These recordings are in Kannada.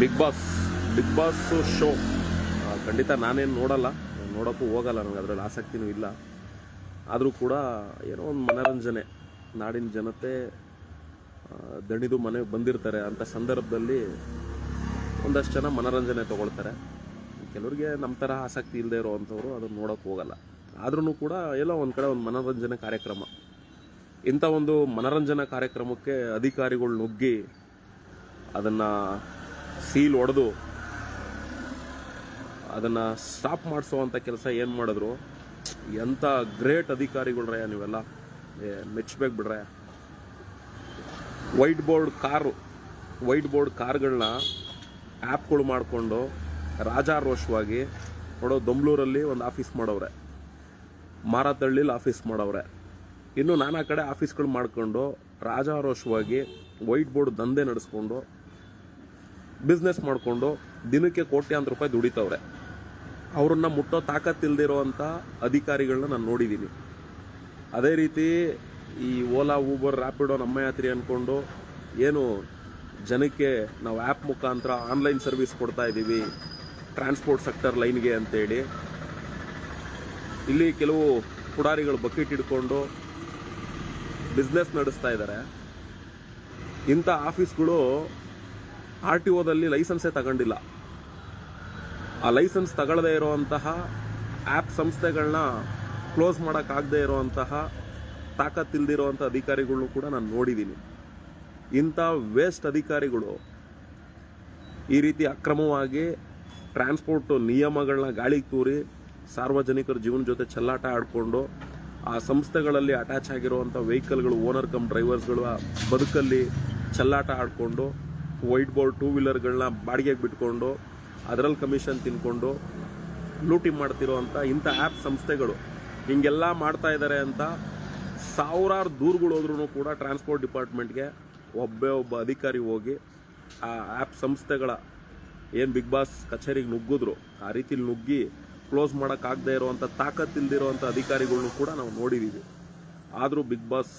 Bigg Boss Bigg Boss show ಖಂಡಿತ ನಾನೇನು ನೋಡಲ್ಲ. ನೋಡೋಕ್ಕೂ ಹೋಗಲ್ಲ ನನಗೆ ಅದರಲ್ಲಿ ಆಸಕ್ತಿನೂ ಇಲ್ಲ. ಆದರೂ ಕೂಡ ಏನೋ ಒಂದು ಮನೋರಂಜನೆ. ನಾಡಿನ ಜನತೆ ದಣಿದು ಮನೆಗೆ ಬಂದಿರ್ತಾರೆ ಅಂಥ ಸಂದರ್ಭದಲ್ಲಿ ಒಂದಷ್ಟು ಜನ ಮನೋರಂಜನೆ ತೊಗೊಳ್ತಾರೆ. ಕೆಲವರಿಗೆ ನಮ್ಮ ಥರ ಆಸಕ್ತಿ ಇಲ್ಲದೆ ಇರೋವಂಥವ್ರು ಅದನ್ನು ನೋಡೋಕೆ ಹೋಗಲ್ಲ. ಆದ್ರೂ ಕೂಡ ಎಲ್ಲೋ ಒಂದು ಕಡೆ ಒಂದು ಮನೋರಂಜನೆ ಕಾರ್ಯಕ್ರಮ. ಇಂಥ ಒಂದು ಮನೋರಂಜನಾ ಕಾರ್ಯಕ್ರಮಕ್ಕೆ ಅಧಿಕಾರಿಗಳು ನುಗ್ಗಿ ಅದನ್ನು ಸೀಲ್ ಹೊಡೆದು ಅದನ್ನು ಸ್ಟಾಪ್ ಮಾಡಿಸೋವಂಥ ಕೆಲಸ ಏನು ಮಾಡಿದ್ರು? ಎಂಥ ಗ್ರೇಟ್ ಅಧಿಕಾರಿಗಳ್ರಯ್ಯ ನೀವೆಲ್ಲ? ಮೆಚ್ಚಬೇಕು ಬಿಡ್ರೆ white board car white board ಕಾರ್ಗಳನ್ನ ಆ್ಯಪ್ಗಳು ಮಾಡಿಕೊಂಡು ರಾಜಾರೋಷವಾಗಿ ನೋಡೋ ದೊಂಬ್ಳೂರಲ್ಲಿ ಒಂದು ಆಫೀಸ್ ಮಾಡವ್ರೆ. ಮಾರತಳ್ಳಿಲಿ ಆಫೀಸ್ ಮಾಡವ್ರೆ. ಇನ್ನು ನಾನಾ ಕಡೆ ಆಫೀಸ್ಗಳು ಮಾಡ್ಕೊಂಡು ರಾಜಾರೋಷವಾಗಿ ವೈಟ್ ಬೋರ್ಡ್ ದಂಧೆ ನಡೆಸ್ಕೊಂಡು ಬಿಸ್ನೆಸ್ ಮಾಡಿಕೊಂಡು ದಿನಕ್ಕೆ ಕೋಟ್ಯಾಂತರ ರೂಪಾಯಿ ದುಡಿತವ್ರೆ. ಅವ್ರನ್ನ ಮುಟ್ಟೋ ತಾಕತ್ತಿಲ್ದಿರೋವಂಥ ಅಧಿಕಾರಿಗಳನ್ನ ನಾನು ನೋಡಿದ್ದೀನಿ ಅದೇ ರೀತಿ ಈ ಓಲಾ, ಊಬರ್ ರ್ಯಾಪಿಡೋ ನಮ್ಮ ಯಾತ್ರಿ ಅಂದ್ಕೊಂಡು ಏನು ಜನಕ್ಕೆ ನಾವು ಆ್ಯಪ್ ಮುಖಾಂತರ ಆನ್ಲೈನ್ ಸರ್ವಿಸ್ ಕೊಡ್ತಾ ಇದ್ದೀವಿ, ಟ್ರಾನ್ಸ್ಪೋರ್ಟ್ ಸೆಕ್ಟರ್ ಲೈನ್ಗೆ ಅಂತೇಳಿ. ಇಲ್ಲಿ ಕೆಲವು ಪುಡಾರಿಗಳು ಬಕೆಟ್ ಹಿಡ್ಕೊಂಡು ಬಿಸ್ನೆಸ್ ನಡೆಸ್ತಾ ಇದ್ದಾರೆ ಇಂಥ ಆಫೀಸ್ಗಳು ಆರ್ ಟಿ ಒದಲ್ಲಿ ಲೈಸೆನ್ಸೇ ತಗೊಂಡಿಲ್ಲ. ಆ ಲೈಸೆನ್ಸ್ ತಗೊಳ್ಳದೇ ಇರುವಂತಹ ಆ್ಯಪ್ ಸಂಸ್ಥೆಗಳನ್ನ ಕ್ಲೋಸ್ ಮಾಡೋಕ್ಕಾಗದೇ ಇರುವಂತಹ ತಾಕತ್ತಿಲ್ದಿರುವಂಥ ಅಧಿಕಾರಿಗಳನ್ನು ಕೂಡ ನಾನು ನೋಡಿದ್ದೀನಿ ಇಂಥ ವೇಸ್ಟ್ ಅಧಿಕಾರಿಗಳು ಈ ರೀತಿ ಅಕ್ರಮವಾಗಿ ಟ್ರಾನ್ಸ್ಪೋರ್ಟ್ ನಿಯಮಗಳನ್ನ ಗಾಳಿ ತೂರಿ ಸಾರ್ವಜನಿಕರ ಜೀವನ ಜೊತೆ ಚೆಲ್ಲಾಟ ಆಡಿಕೊಂಡು ಆ ಸಂಸ್ಥೆಗಳಲ್ಲಿ ಅಟ್ಯಾಚ್ ಆಗಿರುವಂಥ ವೆಹಿಕಲ್ಗಳು, ಓನರ್ ಕಮ್ ಡ್ರೈವರ್ಸ್ಗಳ ಬದುಕಲ್ಲಿ ಚೆಲ್ಲಾಟ ಆಡಿಕೊಂಡು ವೈಟ್ ಬೋರ್ಡ್ ಟೂ ವೀಲರ್ಗಳನ್ನ ಬಾಡಿಗೆಗೆ ಬಿಟ್ಕೊಂಡು ಅದರಲ್ಲಿ ಕಮಿಷನ್ ತಿನ್ಕೊಂಡು ಲೂಟಿ ಮಾಡ್ತಿರೋವಂಥ ಇಂಥ ಆ್ಯಪ್ ಸಂಸ್ಥೆಗಳು ಹಿಂಗೆಲ್ಲ ಮಾಡ್ತಾ ಇದ್ದಾರೆ ಅಂತ ಸಾವಿರಾರು ದೂರುಗಳು ಹೋದ್ರೂ ಕೂಡ ಟ್ರಾನ್ಸ್ಪೋರ್ಟ್ ಡಿಪಾರ್ಟ್ಮೆಂಟ್ಗೆ ಒಬ್ಬೇ ಒಬ್ಬ ಅಧಿಕಾರಿ ಹೋಗಿ ಆ ಆ್ಯಪ್ ಸಂಸ್ಥೆಗಳ ಏನು ಬಿಗ್ ಬಾಸ್ ಕಚೇರಿಗೆ ನುಗ್ಗಿದ್ರು, ಆ ರೀತಿಲಿ ನುಗ್ಗಿ ಕ್ಲೋಸ್ ಮಾಡೋಕ್ಕಾಗದೇ ಇರುವಂಥ ತಾಕತ್ತಿಲ್ದಿರುವಂಥ ಅಧಿಕಾರಿಗಳನ್ನೂ ಕೂಡ ನಾವು ನೋಡಿದ್ದೀವಿ ಆದರೂ ಬಿಗ್ ಬಾಸ್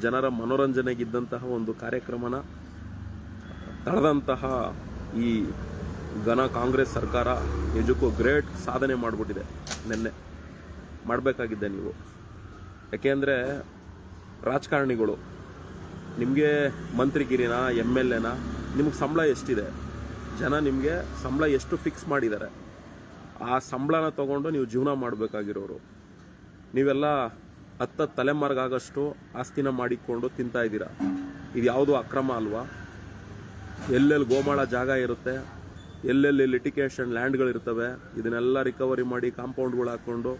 ಜನರ ಮನೋರಂಜನೆಗಿದ್ದಂತಹ ಒಂದು ಕಾರ್ಯಕ್ರಮನ ತಡೆದಂತಹ ಈ ಘನ ಕಾಂಗ್ರೆಸ್ ಸರ್ಕಾರ ನಿಜಕ್ಕೂ ಗ್ರೇಟ್ ಸಾಧನೆ ಮಾಡಿಬಿಟ್ಟಿದೆ. ನಿನ್ನೆ ಮಾಡಬೇಕಾಗಿದ್ದೆ ನೀವು. ಯಾಕೆಂದರೆ ರಾಜಕಾರಣಿಗಳು, ನಿಮಗೆ ಮಂತ್ರಿಗಿರಿನ, ಎಂ ಎಲ್ ಎನ, ನಿಮಗೆ ಸಂಬಳ ಎಷ್ಟಿದೆ? ಜನ ನಿಮಗೆ ಸಂಬಳ ಎಷ್ಟು ಫಿಕ್ಸ್ ಮಾಡಿದ್ದಾರೆ? ಆ ಸಂಬಳನ ತಗೊಂಡು ನೀವು ಜೀವನ ಮಾಡಬೇಕಾಗಿರೋರು. ನೀವೆಲ್ಲ ಹತ್ತ ತಲೆಮಾರ್ಗಾಗಷ್ಟು ಆಸ್ತಿನ ಮಾಡಿಕೊಂಡು ತಿಂತಾ ಇದ್ದೀರಾ? ಇದು ಯಾವುದು ಅಕ್ರಮ ಅಲ್ವಾ? ಎಲ್ಲೆಲ್ಲಿ ಗೋಮಾಳ ಜಾಗ ಇರುತ್ತೆ, ಎಲ್ಲೆಲ್ಲಿ ಲಿಟಿಕೇಶನ್ ಲ್ಯಾಂಡ್ಗಳಿರ್ತವೆ ಇದನ್ನೆಲ್ಲ ರಿಕವರಿ ಮಾಡಿ ಕಾಂಪೌಂಡ್ಗಳು ಹಾಕ್ಕೊಂಡು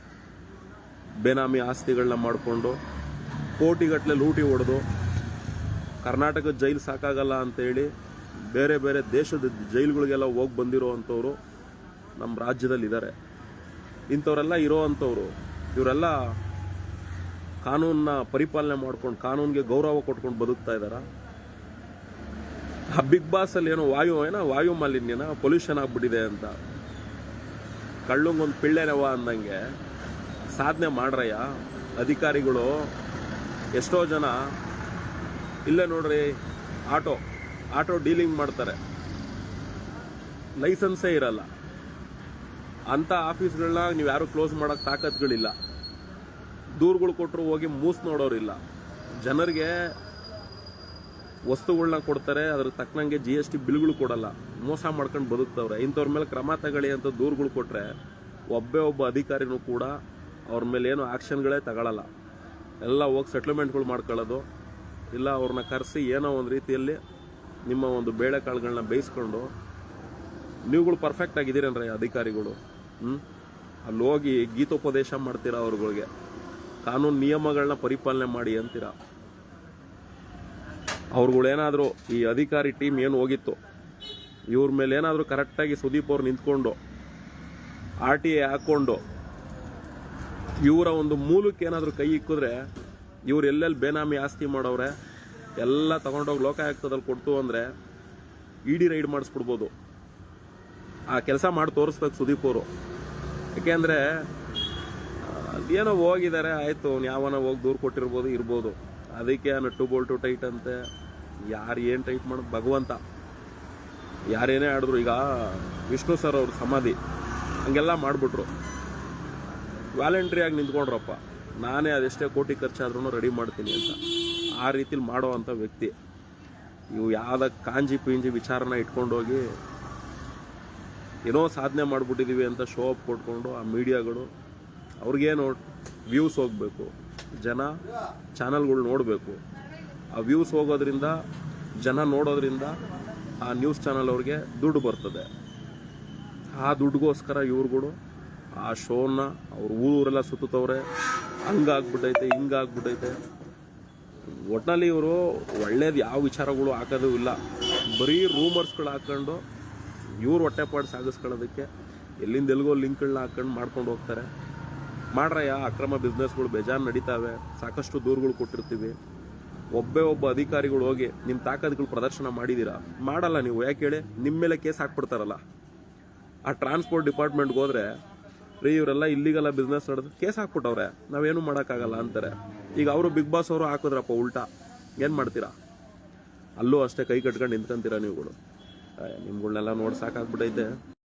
ಬೇನಾಮಿ ಆಸ್ತಿಗಳನ್ನ ಮಾಡಿಕೊಂಡು ಕೋಟಿಗಟ್ಟಲೆ ಲೂಟಿ ಹೊಡೆದು, ಕರ್ನಾಟಕದ ಜೈಲು ಸಾಕಾಗಲ್ಲ ಅಂತೇಳಿ ಬೇರೆ ಬೇರೆ ದೇಶದ ಜೈಲುಗಳಿಗೆಲ್ಲ ಹೋಗಿ ಬಂದಿರೋ ಅಂಥವ್ರು ನಮ್ಮ ರಾಜ್ಯದಲ್ಲಿದ್ದಾರೆ ಇಂಥವರೆಲ್ಲ ಇರೋ ಅಂಥವ್ರು ಇವರೆಲ್ಲ ಕಾನೂನನ್ನ ಪರಿಪಾಲನೆ ಮಾಡ್ಕೊಂಡು, ಕಾನೂನಿಗೆ ಗೌರವ ಕೊಟ್ಕೊಂಡು ಬದುಕ್ತಾ ಇದ್ದಾರ ಆ ಬಿಗ್ ಬಾಸ್ ಅಲ್ಲಿ ಏನೋ ವಾಯು ಏನೋ ವಾಯು ಮಾಲಿನ್ಯನ? ಪೊಲ್ಯೂಷನ್ ಆಗಿಬಿಟ್ಟಿದೆ ಅಂತ. ಕಳ್ಳಂಗೊಂದು ಪಿಳ್ಳೆನವ ಅಂದಂಗೆ ಸಾಧನೆ ಮಾಡ್ರಯ್ಯ? ಅಧಿಕಾರಿಗಳು ಎಷ್ಟೋ ಜನ ಇಲ್ಲೇ ನೋಡ್ರಿ, ಆಟೋ ಆಟೋ ಡೀಲಿಂಗ್ ಮಾಡ್ತಾರೆ. ಲೈಸೆನ್ಸೇ ಇರಲ್ಲ. ಅಂಥ ಆಫೀಸ್ಗಳನ್ನ ನೀವು ಯಾರು ಕ್ಲೋಸ್ ಮಾಡೋಕ್ಕೆ ತಾಕತ್ಗಳಿಲ್ಲ. ದೂರುಗಳು ಕೊಟ್ಟರು ಹೋಗಿ ಮೂಸ್ ನೋಡೋರಿಲ್ಲ. ಜನರಿಗೆ ವಸ್ತುಗಳನ್ನ ಕೊಡ್ತಾರೆ, ಅದ್ರ ತಕ್ಕನಂಗೆ ಜಿ ಎಸ್ ಟಿ ಬಿಲ್ಗಳು ಕೊಡಲ್ಲ. ಮೋಸ ಮಾಡ್ಕೊಂಡು ಬದುಕ್ತವ್ರೆ. ಇಂಥವ್ರ ಮೇಲೆ ಕ್ರಮ ತಗೊಳ್ಳಿ ಅಂತ ದೂರುಗಳು ಕೊಟ್ಟರೆ ಒಬ್ಬೇ ಒಬ್ಬ ಅಧಿಕಾರಿನೂ ಕೂಡ ಅವ್ರ ಮೇಲೆ ಏನು ಆ್ಯಕ್ಷನ್ಗಳೇ ತಗೊಳ್ಳಲ್ಲ ಎಲ್ಲ ಹೋಗಿ ಸೆಟ್ಲ್ಮೆಂಟ್ಗಳು ಮಾಡ್ಕೊಳ್ಳೋದು, ಇಲ್ಲ ಅವ್ರನ್ನ ಕರೆಸಿ ಏನೋ ಒಂದು ರೀತಿಯಲ್ಲಿ ನಿಮ್ಮ ಒಂದು ಬೇಳೆಕಾಳುಗಳನ್ನ ಬೇಯಿಸ್ಕೊಂಡು, ನೀವುಗಳು ಪರ್ಫೆಕ್ಟ್ ಆಗಿದ್ದೀರೇನ್ರಿ ಅಧಿಕಾರಿಗಳು ಹ್ಞೂ ಅಲ್ಲಿ ಹೋಗಿ ಗೀತೋಪದೇಶ ಮಾಡ್ತೀರಾ ಅವ್ರುಗಳಿಗೆ? ಕಾನೂನು ನಿಯಮಗಳನ್ನ ಪರಿಪಾಲನೆ ಮಾಡಿ ಅಂತೀರಾ? ಅವ್ರುಗಳೇನಾದರೂ ಈ ಅಧಿಕಾರಿ ಟೀಮ್ ಏನು ಹೋಗಿತ್ತು, ಇವ್ರ ಮೇಲೆ ಏನಾದರೂ ಕರೆಕ್ಟಾಗಿ ಸುದೀಪ್ ಅವ್ರು ನಿಂತ್ಕೊಂಡು ಆರ್ ಟಿ ಎ ಹಾಕ್ಕೊಂಡು ಇವರ ಒಂದು ಮೂಲಕ್ಕೆ ಏನಾದರೂ ಕೈ ಇಕ್ಕಿದ್ರೆ ಇವ್ರು ಎಲ್ಲೆಲ್ಲಿ ಬೇನಾಮಿ ಆಸ್ತಿ ಮಾಡವ್ರೆ, ಎಲ್ಲ ತಗೊಂಡೋಗಿ ಲೋಕಾಯುಕ್ತದಲ್ಲಿ ಕೊಡ್ತು ಅಂದರೆ ಇಡಿ ರೈಡ್ ಮಾಡಿಸ್ಬಿಡ್ಬೋದು. ಆ ಕೆಲಸ ಮಾಡಿ ತೋರಿಸ್ಬೇಕು ಸುದೀಪ್ ಅವರು. ಯಾಕೆಂದರೆ ಏನೋ ಹೋಗಿದ್ದಾರೆ, ಆಯಿತು, ಯಾವನ ಹೋಗಿ ದೂರು ಕೊಟ್ಟಿರ್ಬೋದು, ಇರ್ಬೋದು. ಅದಕ್ಕೆ ನಟ್ಟು ಬೋಲ್ಟು ಟೈಟ್ ಅಂತೆ. ಯಾರು ಏನು ಟೈಟ್ ಮಾಡೋದು ಭಗವಂತ. ಯಾರೇನೇ ಆಡಿದ್ರು, ಈಗ ವಿಷ್ಣು ಸರ್ ಅವ್ರ ಸಮಾಧಿ, ಹಂಗೆಲ್ಲ ಮಾಡಿಬಿಟ್ರು. ವ್ಯಾಲೆಂಟ್ರಿಯಾಗಿ ನಿಂತ್ಕೊಂಡ್ರಪ್ಪ. ನಾನೇ ಅದೆಷ್ಟೇ ಕೋಟಿ ಖರ್ಚಾದ್ರೂ ರೆಡಿ ಮಾಡ್ತೀನಿ ಅಂತ. ಆ ರೀತಿಲಿ ಮಾಡೋ ಅಂಥ ವ್ಯಕ್ತಿ. ಇವು ಯಾವ್ದ ಕಾಂಜಿ ಪಿಂಜಿ ವಿಚಾರನ ಇಟ್ಕೊಂಡೋಗಿ ಏನೋ ಸಾಧನೆ ಮಾಡಿಬಿಟ್ಟಿದ್ದೀವಿ ಅಂತ ಶೋ ಅಪ್ ಕೊಟ್ಕೊಂಡು ಆ ಮೀಡಿಯಾಗಳು ಅವ್ರಿಗೇನು ವ್ಯೂಸ್ ಹೋಗಬೇಕು. ಜನ ಚಾನಲ್ಗಳು ನೋಡಬೇಕು. ಆ ವ್ಯೂಸ್ ಹೋಗೋದ್ರಿಂದ, ಜನ ನೋಡೋದ್ರಿಂದ ಆ ನ್ಯೂಸ್ ಚಾನಲ್ ಅವ್ರಿಗೆ ದುಡ್ಡು ಬರ್ತದೆ. ಆ ದುಡ್ಡಿಗೋಸ್ಕರ ಇವ್ರುಗಳು ಆ ಶೋನ ಅವ್ರ ಊರೆಲ್ಲ ಸುತ್ತವ್ರೆ ಹಂಗಾಗ್ಬಿಟ್ಟೈತೆ, ಹಿಂಗಾಗ್ಬಿಟ್ಟೈತೆ. ಒಟ್ನಲ್ಲಿ ಇವರು ಒಳ್ಳೇದು ಯಾವ ವಿಚಾರಗಳು ಹಾಕೋದು ಇಲ್ಲ. ಬರೀ ರೂಮರ್ಸ್ಗಳು ಹಾಕ್ಕೊಂಡು ಇವ್ರು ಹೊಟ್ಟೆಪಾಡು ಸಾಗಿಸ್ಕೊಳ್ಳೋದಕ್ಕೆ ಎಲ್ಲಿಂದ ಎಲ್ಲಿಗೋ ಲಿಂಕ್ಗಳನ್ನ ಹಾಕ್ಕೊಂಡು ಮಾಡ್ಕೊಂಡು ಹೋಗ್ತಾರೆ. ಮಾಡ್ರಯ್ಯ, ಅಕ್ರಮ ಬಿಸ್ನೆಸ್ಗಳು ಬೇಜಾರು ನಡೀತಾವೆ, ಸಾಕಷ್ಟು ದೂರುಗಳು ಕೊಟ್ಟಿರ್ತೀವಿ. ಒಬ್ಬೇ ಒಬ್ಬ ಅಧಿಕಾರಿಗಳು ಹೋಗಿ ನಿಮ್ಮ ತಾಕತ್ಗಳು ಪ್ರದರ್ಶನ ಮಾಡಿದ್ದೀರಾ ಮಾಡಲ್ಲ ನೀವು, ಯಾಕೆ ಹೇಳಿ? ನಿಮ್ಮ ಮೇಲೆ ಕೇಸ್ ಹಾಕ್ಬಿಡ್ತಾರಲ್ಲ. ಆ ಟ್ರಾನ್ಸ್ಪೋರ್ಟ್ ಡಿಪಾರ್ಟ್ಮೆಂಟ್ಗೆ ಹೋದ್ರೆ, ರೀ, ಇವರೆಲ್ಲ ಇಲ್ಲಿಗೆಲ್ಲ ಬಿಸ್ನೆಸ್ ನಡೆದು ಕೇಸ್ ಹಾಕ್ಬಿಟ್ಟವ್ರೆ. ನಾವೇನು ಮಾಡೋಕ್ಕಾಗಲ್ಲ ಅಂತಾರೆ. ಈಗ ಅವರು ಬಿಗ್ ಬಾಸ್ ಅವರು ಹಾಕಿದ್ರಪ್ಪ, ಉಲ್ಟಾ. ಏನು ಮಾಡ್ತೀರಾ? ಅಲ್ಲೂ ಅಷ್ಟೇ ಕೈ ಕಟ್ಕೊಂಡು ನಿಂತ್ಕೊಂತೀರಾ ನೀವುಗಳು? ನಿಮ್ಗಳನ್ನೆಲ್ಲ ನೋಡಿ ಸಾಕಾಗ್ಬಿಟ್ಟೈತೆ.